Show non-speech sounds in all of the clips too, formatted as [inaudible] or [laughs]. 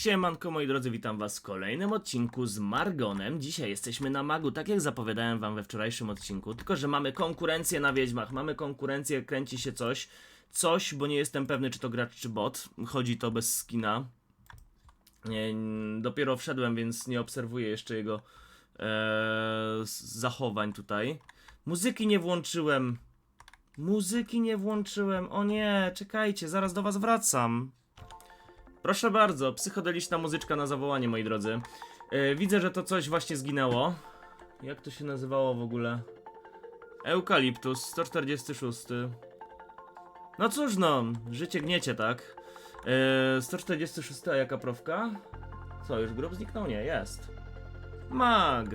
Siemanko moi drodzy, witam was w kolejnym odcinku z Margonem. Dzisiaj jesteśmy na Magu, tak jak zapowiadałem wam we wczorajszym odcinku, tylko że mamy konkurencję na Wiedźmach, mamy konkurencję, kręci się coś, coś, bo nie jestem pewny czy to gracz czy bot, chodzi to bez skina. Nie, dopiero wszedłem, więc nie obserwuję jeszcze jego e, zachowań tutaj. Muzyki nie włączyłem. Muzyki nie włączyłem. O nie, czekajcie, zaraz do was wracam. Proszę bardzo, psychodeliczna muzyczka na zawołanie, moi drodzy. E, widzę, że to coś właśnie zginęło. Jak to się nazywało w ogóle? Eukaliptus 146. No cóż no, życie gniecie, tak? E, 146, a jaka profka? Co, już grób zniknął? Nie, jest. Mag.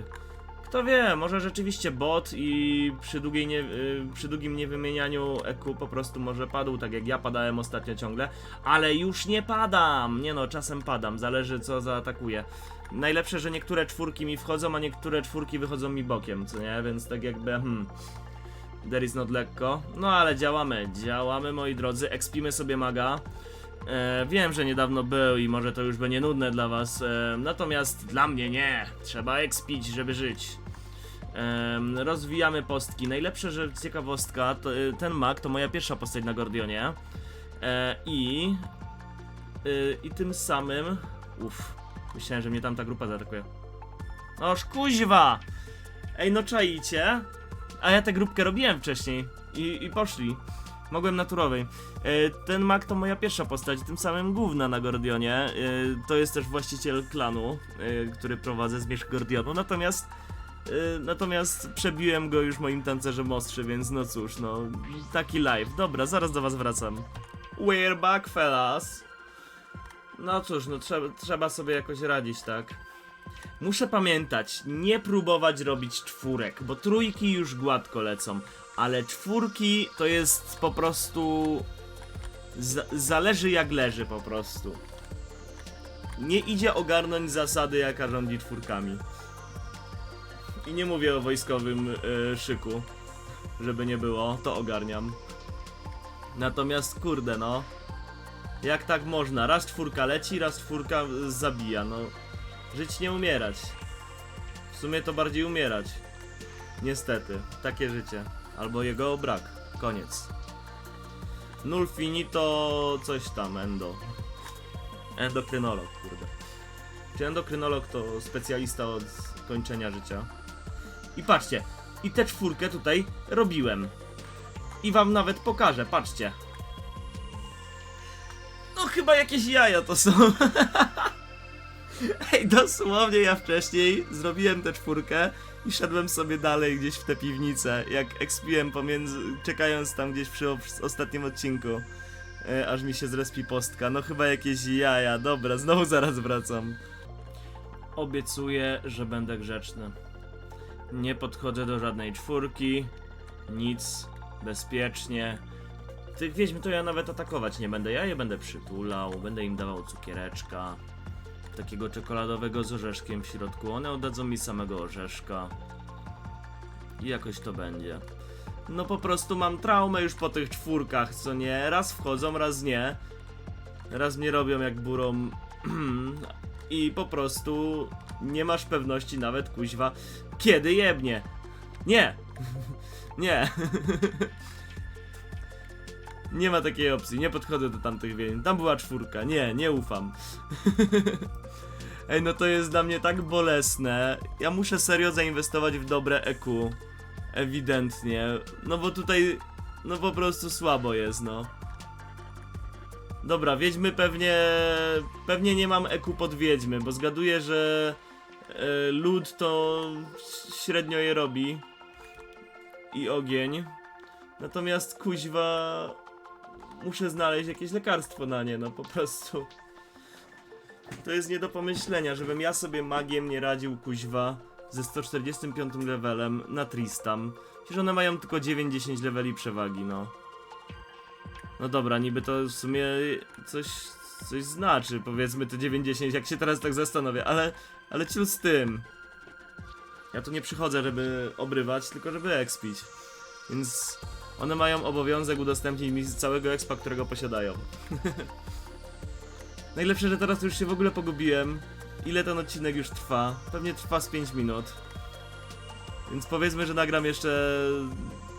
Kto wie, może rzeczywiście bot i przy, długiej nie, y, przy długim niewymienianiu EQ po prostu może padł, tak jak ja padałem ostatnio ciągle, ale już nie padam! Nie no, czasem padam, zależy co zaatakuje. Najlepsze, że niektóre czwórki mi wchodzą, a niektóre czwórki wychodzą mi bokiem, co nie? Więc tak jakby, hmm... There is not lekko. No ale działamy, działamy moi drodzy, ekspimy sobie maga. E, wiem, że niedawno był i może to już będzie nudne dla was, e, natomiast dla mnie nie. Trzeba expić, żeby żyć. Em, rozwijamy postki. Najlepsze, że ciekawostka, to, y, ten mag to moja pierwsza postać na Gordionie. E, I... y, I tym samym... Uff, myślałem, że mnie tam ta grupa zaatakuje. Oż kuźwa! Ej, no czaicie? A ja tę grupkę robiłem wcześniej. I, i poszli. Mogłem naturowej. E, ten mag to moja pierwsza postać, tym samym główna na Gordionie. E, to jest też właściciel klanu, e, który prowadzę Zmierzch Gordionu. Natomiast natomiast przebiłem go już moim tancerzem ostrzy, więc no cóż, no taki live. Dobra, zaraz do was wracam. We're back, fellas. No cóż, no trzeba, trzeba sobie jakoś radzić, tak? Muszę pamiętać, nie próbować robić czwórek, bo trójki już gładko lecą, ale czwórki to jest po prostu. Z- zależy jak leży po prostu. Nie idzie ogarnąć zasady, jaka rządzi czwórkami. I nie mówię o wojskowym y, szyku, żeby nie było, to ogarniam. Natomiast kurde, no. Jak tak można? Raz czwórka leci, raz czwórka zabija, no. Żyć nie umierać. W sumie to bardziej umierać. Niestety, takie życie. Albo jego brak. Koniec. Null finito coś tam, endo. Endokrynolog, kurde. Czy endokrynolog to specjalista od kończenia życia? I patrzcie, i tę czwórkę tutaj robiłem. I wam nawet pokażę, patrzcie. No chyba jakieś jaja to są. [laughs] Ej, dosłownie ja wcześniej zrobiłem tę czwórkę i szedłem sobie dalej gdzieś w tę piwnicę, jak expiłem pomiędzy, czekając tam gdzieś przy ostatnim odcinku. E, aż mi się zrespi postka. No chyba jakieś jaja. Dobra, znowu zaraz wracam. Obiecuję, że będę grzeczny. Nie podchodzę do żadnej czwórki. Nic. Bezpiecznie. Tych wiedźm to ja nawet atakować nie będę. Ja je będę przytulał, będę im dawał cukiereczka takiego czekoladowego z orzeszkiem w środku. One oddadzą mi samego orzeszka. I jakoś to będzie. No po prostu mam traumę już po tych czwórkach, co nie? Raz wchodzą, raz nie. Raz mnie robią jak burą. [clears throat] I po prostu nie masz pewności nawet, kuźwa, kiedy jebnie. Nie! [laughs] nie. [laughs] nie ma takiej opcji, nie podchodzę do tamtych więź. Tam była czwórka, nie, nie ufam. [laughs] Ej, no to jest dla mnie tak bolesne. Ja muszę serio zainwestować w dobre EQ. Ewidentnie. No bo tutaj, no po prostu słabo jest, no. Dobra, wiedźmy pewnie, pewnie nie mam EQ pod wiedźmy, bo zgaduję, że e, lód to średnio je robi. I ogień. Natomiast kuźwa, muszę znaleźć jakieś lekarstwo na nie, no po prostu. To jest nie do pomyślenia, żebym ja sobie magiem nie radził kuźwa ze 145 levelem na Tristam. Przecież one mają tylko 9-10 leveli przewagi, no. No dobra, niby to w sumie coś, coś znaczy, powiedzmy te 9-10, jak się teraz tak zastanowię, ale, ale ciul z tym. Ja tu nie przychodzę, żeby obrywać, tylko żeby expić. Więc one mają obowiązek udostępnić mi całego expa, którego posiadają. [laughs] Najlepsze, że teraz już się w ogóle pogubiłem. Ile ten odcinek już trwa? Pewnie trwa z 5 minut. Więc powiedzmy, że nagram jeszcze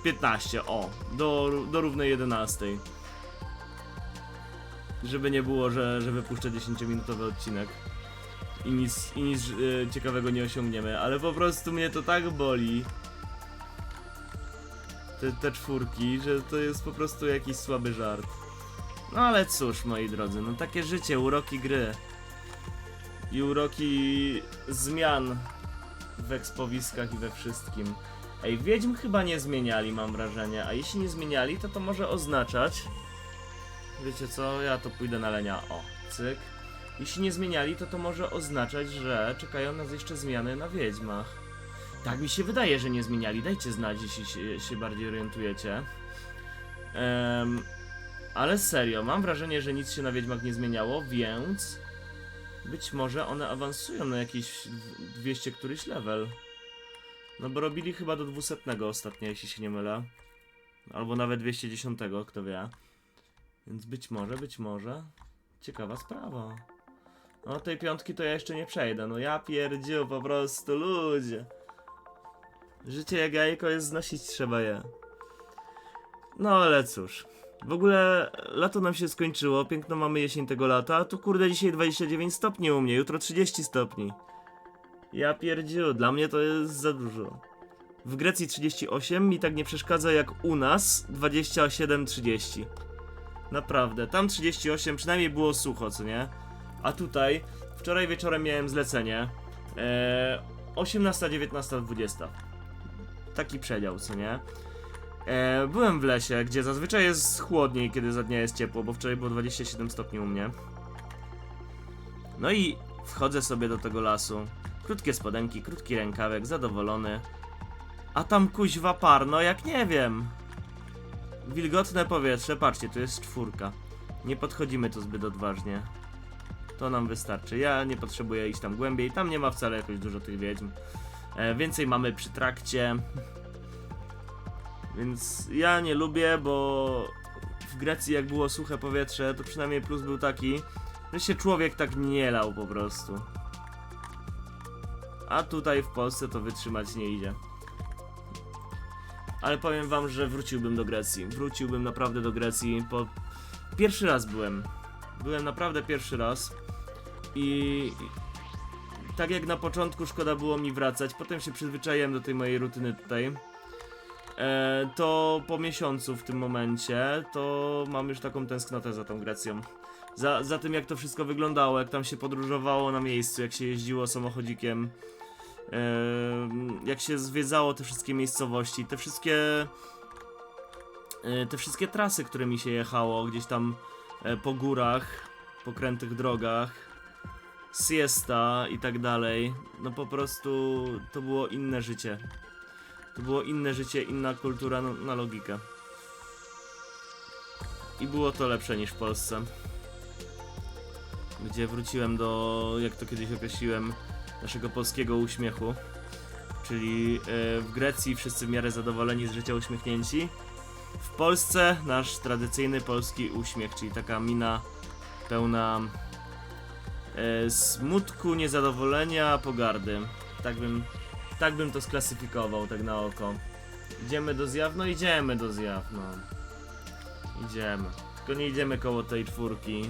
15, o, do, do równej 11. Żeby nie było, że, że wypuszczę 10-minutowy odcinek. I nic, i nic e, ciekawego nie osiągniemy, ale po prostu mnie to tak boli. Te, te czwórki, że to jest po prostu jakiś słaby żart. No ale cóż, moi drodzy, no takie życie, uroki gry. I uroki zmian w ekspowiskach i we wszystkim. Ej, Wiedźm chyba nie zmieniali, mam wrażenie, a jeśli nie zmieniali, to to może oznaczać... Wiecie co, ja to pójdę na lenia, o, cyk. Jeśli nie zmieniali, to to może oznaczać, że czekają nas jeszcze zmiany na Wiedźmach. Tak mi się wydaje, że nie zmieniali, dajcie znać, jeśli się, się bardziej orientujecie. Em, ale serio, mam wrażenie, że nic się na Wiedźmach nie zmieniało, więc... Być może one awansują na jakiś 200 któryś level. No bo robili chyba do 200 ostatnio, jeśli się nie mylę. Albo nawet 210, kto wie. Więc być może, być może. Ciekawa sprawa. No tej piątki to ja jeszcze nie przejdę. No ja pierdziu po prostu ludzie. Życie jak jajko jest znosić trzeba je. No ale cóż. W ogóle lato nam się skończyło, piękno mamy jesień tego lata, a tu kurde dzisiaj 29 stopni u mnie, jutro 30 stopni. Ja pierdziu, dla mnie to jest za dużo. W Grecji 38 mi tak nie przeszkadza jak u nas 27-30. Naprawdę, tam 38 przynajmniej było sucho, co nie? A tutaj, wczoraj wieczorem miałem zlecenie. E, 18, 19, 20. Taki przedział, co nie? E, byłem w lesie, gdzie zazwyczaj jest chłodniej, kiedy za dnia jest ciepło, bo wczoraj było 27 stopni u mnie. No i wchodzę sobie do tego lasu. Krótkie spodenki, krótki rękawek, zadowolony. A tam kuźwa parno, jak nie wiem. Wilgotne powietrze, patrzcie, tu jest czwórka. Nie podchodzimy tu zbyt odważnie. To nam wystarczy. Ja nie potrzebuję iść tam głębiej. Tam nie ma wcale jakoś dużo tych wiedźm. E, więcej mamy przy trakcie. Więc ja nie lubię, bo w Grecji jak było suche powietrze, to przynajmniej plus był taki, że się człowiek tak nie lał po prostu. A tutaj w Polsce to wytrzymać nie idzie. Ale powiem wam, że wróciłbym do Grecji. Wróciłbym naprawdę do Grecji. Pierwszy raz byłem. Byłem naprawdę pierwszy raz. I... tak jak na początku szkoda było mi wracać, potem się przyzwyczaiłem do tej mojej rutyny tutaj. E, to po miesiącu w tym momencie, to mam już taką tęsknotę za tą Grecją. Za, za tym jak to wszystko wyglądało, jak tam się podróżowało na miejscu, jak się jeździło samochodzikiem, e, jak się zwiedzało te wszystkie miejscowości, te wszystkie e, te wszystkie trasy, którymi się jechało gdzieś tam e, po górach, po krętych drogach, siesta i tak dalej. No po prostu to było inne życie. To było inne życie, inna kultura na, na logikę. I było to lepsze niż w Polsce. Gdzie wróciłem do, jak to kiedyś określiłem, naszego polskiego uśmiechu. Czyli e, w Grecji wszyscy w miarę zadowoleni z życia uśmiechnięci. W Polsce nasz tradycyjny polski uśmiech, czyli taka mina pełna smutku, niezadowolenia, pogardy. Tak bym tak bym to sklasyfikował, tak na oko. Idziemy do zjaw? No idziemy do zjaw, no. Idziemy. Tylko nie idziemy koło tej czwórki.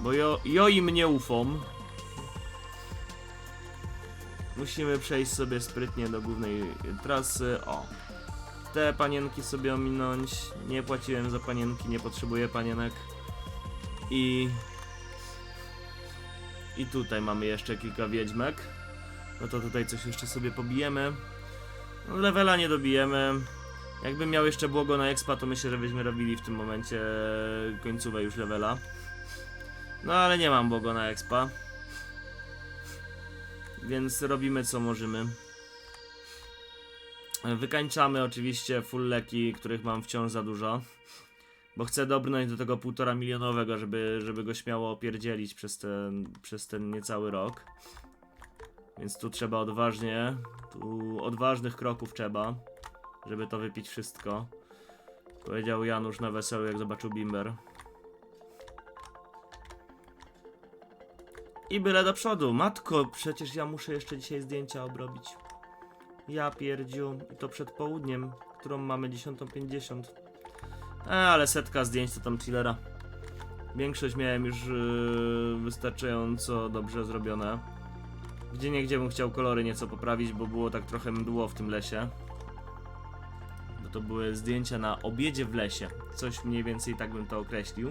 Bo jo, jo im nie ufom. Musimy przejść sobie sprytnie do głównej trasy. O. Te panienki sobie ominąć. Nie płaciłem za panienki, nie potrzebuję panienek. I... I tutaj mamy jeszcze kilka wiedźmek. No to tutaj coś jeszcze sobie pobijemy. No, levela nie dobijemy. Jakbym miał jeszcze błogo na expa, to myślę, że byśmy robili w tym momencie końcówę już levela. No ale nie mam błogo na expa. Więc robimy co możemy. Wykańczamy oczywiście full leki, których mam wciąż za dużo. Bo chcę dobrnąć do tego półtora milionowego, żeby, żeby go śmiało opierdzielić przez ten, przez ten niecały rok. Więc tu trzeba odważnie, tu odważnych kroków trzeba, żeby to wypić wszystko. Powiedział Janusz na wesoły, jak zobaczył Bimber. I byle do przodu. Matko, przecież ja muszę jeszcze dzisiaj zdjęcia obrobić. Ja pierdziu. I to przed południem, którą mamy 10.50. E, ale setka zdjęć to tam chillera. Większość miałem już yy, wystarczająco dobrze zrobione. Gdzie niegdzie bym chciał kolory nieco poprawić, bo było tak trochę mdło w tym lesie. Bo to były zdjęcia na obiedzie w lesie. Coś mniej więcej tak bym to określił.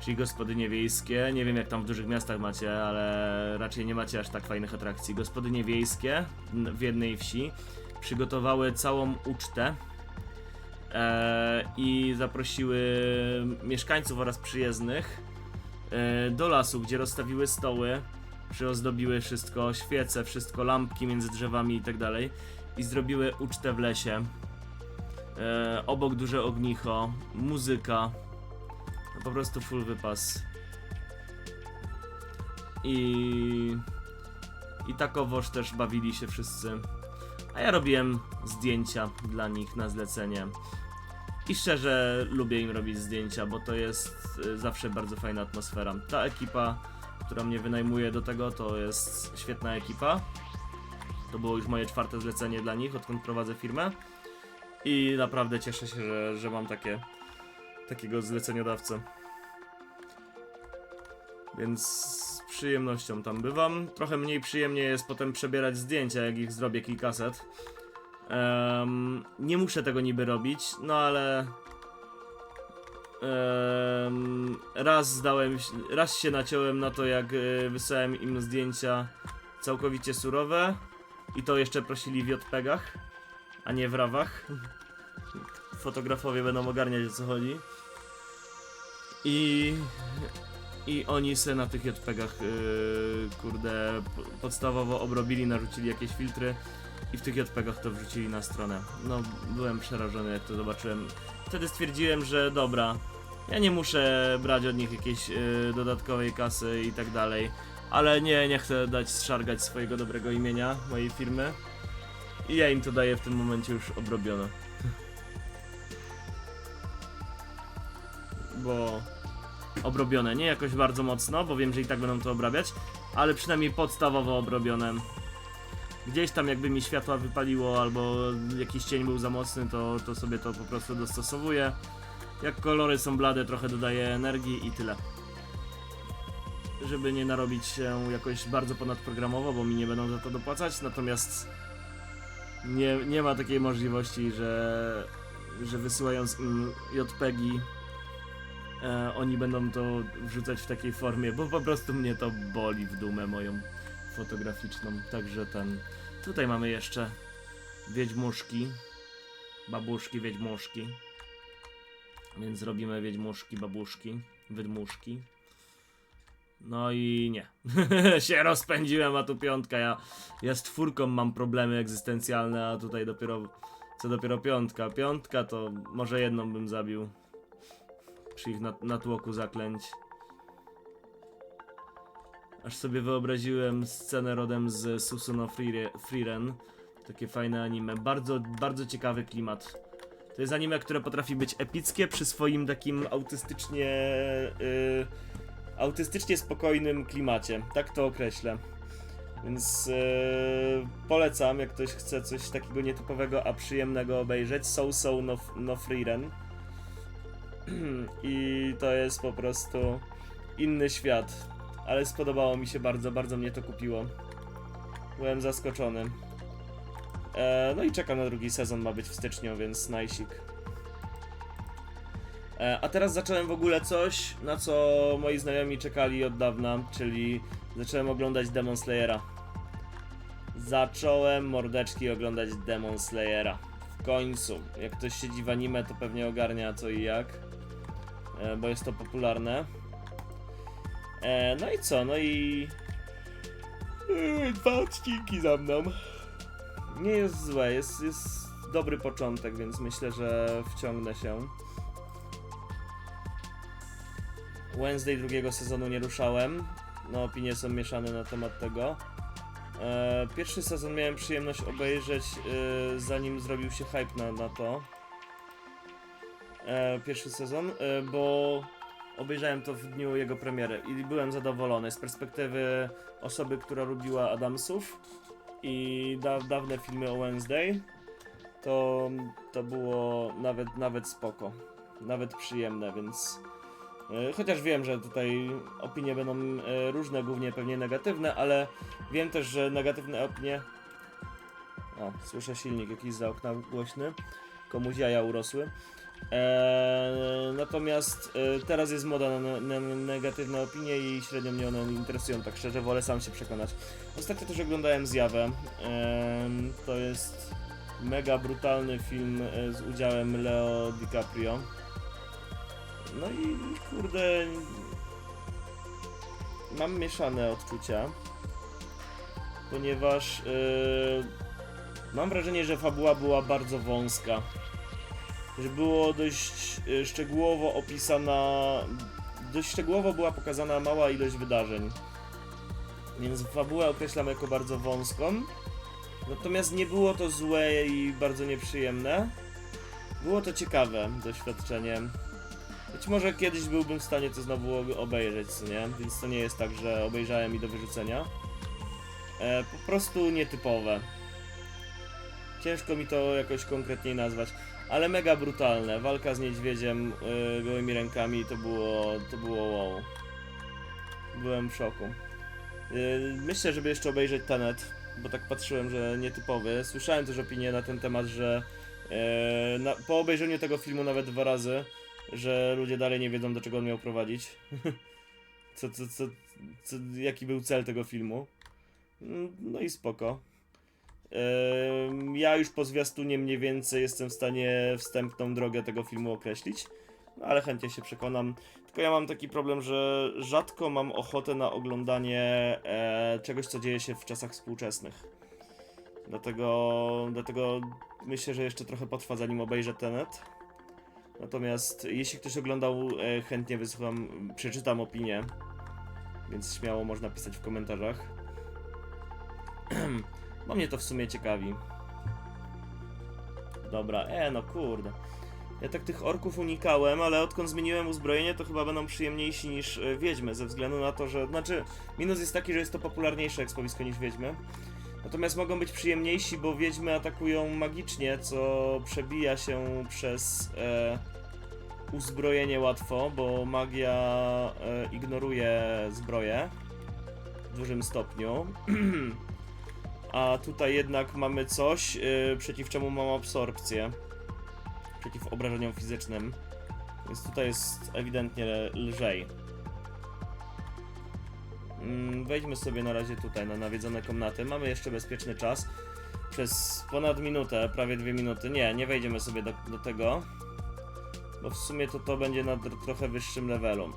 Czyli gospodynie wiejskie. Nie wiem jak tam w dużych miastach macie, ale raczej nie macie aż tak fajnych atrakcji. Gospodynie wiejskie w jednej wsi przygotowały całą ucztę i zaprosiły mieszkańców oraz przyjezdnych e, do lasu, gdzie rozstawiły stoły, przyozdobiły wszystko, świece, wszystko, lampki między drzewami i tak dalej i zrobiły ucztę w lesie. E, obok duże ognicho, muzyka, po prostu full wypas. I i takowoż też bawili się wszyscy. A ja robiłem zdjęcia dla nich na zlecenie. I szczerze lubię im robić zdjęcia, bo to jest y, zawsze bardzo fajna atmosfera. Ta ekipa, która mnie wynajmuje do tego, to jest świetna ekipa. To było już moje czwarte zlecenie dla nich, odkąd prowadzę firmę. I naprawdę cieszę się, że, że mam takie, takiego zleceniodawcę. Więc przyjemnością tam bywam. Trochę mniej przyjemnie jest potem przebierać zdjęcia, jak ich zrobię kilkaset. Em, nie muszę tego niby robić, no ale. em, raz zdałem, raz się naciąłem na to, jak e, wysłałem im zdjęcia całkowicie surowe i to jeszcze prosili w JPEGach, a nie w rawach. Fotografowie będą ogarniać o co chodzi. I i oni se na tych JPEGach, yy, kurde, podstawowo obrobili, narzucili jakieś filtry i w tych JPEGach to wrzucili na stronę. No, byłem przerażony, jak to zobaczyłem. Wtedy stwierdziłem, że dobra, ja nie muszę brać od nich jakiejś yy, dodatkowej kasy i tak dalej, ale nie, nie chcę dać szargać swojego dobrego imienia, mojej firmy. I ja im to daję w tym momencie już obrobione. [laughs] Bo obrobione. Nie jakoś bardzo mocno, bo wiem, że i tak będą to obrabiać, ale przynajmniej podstawowo obrobione. Gdzieś tam jakby mi światła wypaliło albo jakiś cień był za mocny, to, to sobie to po prostu dostosowuję. Jak kolory są blade, trochę dodaję energii i tyle. Żeby nie narobić się jakoś bardzo ponadprogramowo, bo mi nie będą za to dopłacać, natomiast nie, nie ma takiej możliwości, że, że wysyłając im JPEGi e, oni będą to wrzucać w takiej formie, bo po prostu mnie to boli w dumę moją fotograficzną. Także ten. Tutaj mamy jeszcze wiedźmuszki, babuszki, wiedźmuszki. Więc zrobimy wiedźmuszki, babuszki, wydmuszki. No i nie. [laughs] się rozpędziłem, a tu piątka. Ja, ja z czwórką mam problemy egzystencjalne, a tutaj dopiero. Co dopiero piątka. Piątka to może jedną bym zabił przy ich nat natłoku zaklęć. Aż sobie wyobraziłem scenę rodem z Susuno Frire- Frieren. Takie fajne anime. Bardzo, bardzo ciekawy klimat. To jest anime, które potrafi być epickie przy swoim takim autystycznie... Yy, autystycznie spokojnym klimacie. Tak to określę. Więc yy, polecam, jak ktoś chce coś takiego nietypowego, a przyjemnego obejrzeć. So So no, no Frieren. [clears throat] I to jest po prostu inny świat. Ale spodobało mi się bardzo, bardzo mnie to kupiło. Byłem zaskoczony. E, no i czekam na drugi sezon, ma być w styczniu, więc najsik. E, a teraz zacząłem w ogóle coś, na co moi znajomi czekali od dawna, czyli zacząłem oglądać Demon Slayera. Zacząłem mordeczki oglądać Demon Slayera. W końcu. Jak ktoś siedzi w anime, to pewnie ogarnia co i jak bo jest to popularne. E, no i co? No i. e, Dwa odcinki za mną. Nie jest złe, jest, jest dobry początek, więc myślę, że wciągnę się. Wednesday drugiego sezonu nie ruszałem. No, opinie są mieszane na temat tego. E, pierwszy sezon miałem przyjemność obejrzeć, e, zanim zrobił się hype na, na to e, pierwszy sezon, e, bo obejrzałem to w dniu jego premiery i byłem zadowolony z perspektywy osoby, która lubiła Adamsów i da, dawne filmy o Wednesday. To, to było nawet, nawet spoko, nawet przyjemne, więc e, chociaż wiem, że tutaj opinie będą e, różne, głównie pewnie negatywne, ale wiem też, że negatywne opinie o, słyszę silnik jakiś za okna głośny. Komuś jaja urosły. Eee, natomiast e, teraz jest moda na, na, na negatywne opinie i średnio mnie one interesują, tak szczerze, wolę sam się przekonać. Ostatnio też oglądałem Zjawę. Eee, to jest mega brutalny film e, z udziałem Leo DiCaprio. No i kurde... Mam mieszane odczucia, ponieważ... e, Mam wrażenie, że fabuła była bardzo wąska. Że było dość y, szczegółowo opisana. Dość szczegółowo była pokazana mała ilość wydarzeń. Więc fabułę określam jako bardzo wąską. Natomiast nie było to złe i bardzo nieprzyjemne. Było to ciekawe doświadczenie. Być może kiedyś byłbym w stanie to znowu obejrzeć, nie? Więc to nie jest tak, że obejrzałem i do wyrzucenia. E, po prostu nietypowe. Ciężko mi to jakoś konkretniej nazwać, ale mega brutalne. Walka z niedźwiedziem yy, gołymi rękami to było, to było wow. Byłem w szoku. Yy, myślę, żeby jeszcze obejrzeć Tenet, bo tak patrzyłem, że nietypowy. Słyszałem też opinię na ten temat, że yy, na, po obejrzeniu tego filmu nawet dwa razy, że ludzie dalej nie wiedzą do czego on miał prowadzić. [laughs] co, co, co, co, jaki był cel tego filmu. Mm, No i spoko. Ja już po zwiastunie mniej więcej jestem w stanie wstępną drogę tego filmu określić, no ale chętnie się przekonam. Tylko ja mam taki problem, że rzadko mam ochotę na oglądanie e, czegoś, co dzieje się w czasach współczesnych. Dlatego, dlatego myślę, że jeszcze trochę potrwa zanim obejrzę Tenet. Natomiast jeśli ktoś oglądał, e, chętnie wysłucham, przeczytam opinię. Więc śmiało można pisać w komentarzach. [clears throat] Bo mnie to w sumie ciekawi. Dobra, e no kurde. Ja tak tych orków unikałem, ale odkąd zmieniłem uzbrojenie, to chyba będą przyjemniejsi niż e, wiedźmy, ze względu na to, że. Znaczy, minus jest taki, że jest to popularniejsze ekspowisko niż wiedźmy. Natomiast mogą być przyjemniejsi, bo wiedźmy atakują magicznie, co przebija się przez e, uzbrojenie łatwo, bo magia e, ignoruje zbroję w dużym stopniu. [clears throat] A tutaj jednak mamy coś, yy, przeciw czemu mam absorpcję. Przeciw obrażeniom fizycznym. Więc tutaj jest ewidentnie lżej. Mm, wejdźmy sobie na razie tutaj na nawiedzone komnaty. Mamy jeszcze bezpieczny czas. Przez ponad minutę, prawie dwie minuty. Nie, nie wejdziemy sobie do, do tego. Bo w sumie to to będzie na tr- trochę wyższym levelu.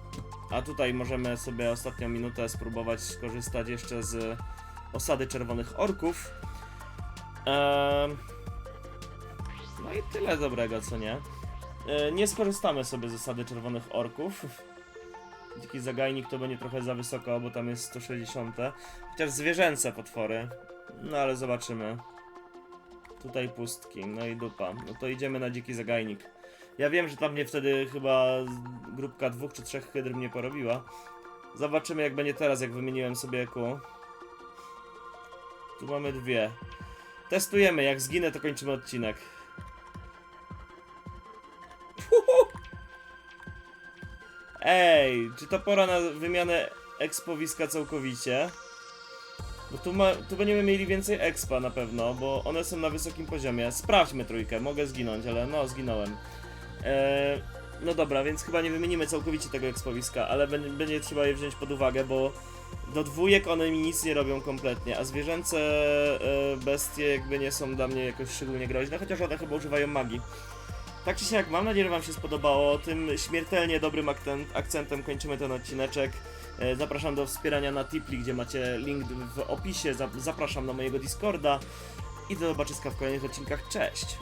A tutaj możemy sobie ostatnią minutę spróbować skorzystać jeszcze z osady czerwonych orków. Ehm, no i tyle dobrego, co nie? E, nie skorzystamy sobie z osady czerwonych orków. [laughs] Dziki zagajnik to będzie trochę za wysoko, bo tam jest 160. Chociaż zwierzęce potwory. No ale zobaczymy. Tutaj pustki, no i dupa. No to idziemy na dziki zagajnik. Ja wiem, że tam mnie wtedy chyba grupka dwóch czy trzech hydr mnie porobiła. Zobaczymy jak będzie teraz, jak wymieniłem sobie EQ. Tu mamy dwie. Testujemy, jak zginę to kończymy odcinek. [laughs] Ej, czy to pora na wymianę ekspowiska całkowicie? Bo tu, ma, tu będziemy mieli więcej expa na pewno, bo one są na wysokim poziomie. Sprawdźmy trójkę, mogę zginąć, ale no, zginąłem. Eee, no dobra, więc chyba nie wymienimy całkowicie tego ekspowiska, ale będzie, będzie trzeba je wziąć pod uwagę, bo do dwójek one mi nic nie robią kompletnie, a zwierzęce e, bestie jakby nie są dla mnie jakoś szczególnie groźne, chociaż one chyba używają magii. Tak czy siak, mam nadzieję, że Wam się spodobało. Tym śmiertelnie dobrym akcent, akcentem kończymy ten odcineczek. E, Zapraszam do wspierania na Tipli, gdzie macie link w opisie. Zap- Zapraszam na mojego Discorda i do zobaczyska w kolejnych odcinkach. Cześć!